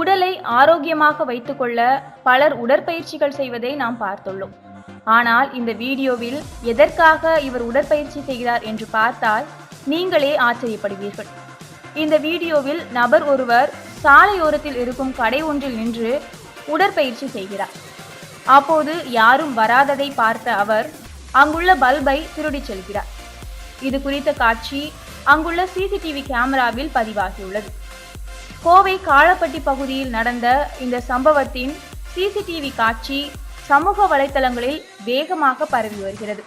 உடலை ஆரோக்கியமாக வைத்துக்கொள்ள பலர் உடற்பயிற்சிகள் செய்வதை நாம் பார்த்துள்ளோம். ஆனால் இந்த வீடியோவில் எதற்காக இவர் உடற்பயிற்சி செய்கிறார் என்று பார்த்தால் நீங்களே ஆச்சரியப்படுவீர்கள். இந்த வீடியோவில் நபர் ஒருவர் சாலையோரத்தில் இருக்கும் கடை ஒன்றில் நின்று உடற்பயிற்சி செய்கிறார். அப்போது யாரும் வராததை பார்த்த அவர் அங்குள்ள பல்பை திருடிச் செல்கிறார். இது குறித்த காட்சி அங்குள்ள சிசிடிவி கேமராவில் பதிவாகியுள்ளது. கோவை காலப்பட்டி பகுதியில் நடந்த இந்த சம்பவத்தின் சிசிடிவி காட்சி சமூக வலைத்தளங்களில் வேகமாக பரவி வருகிறது.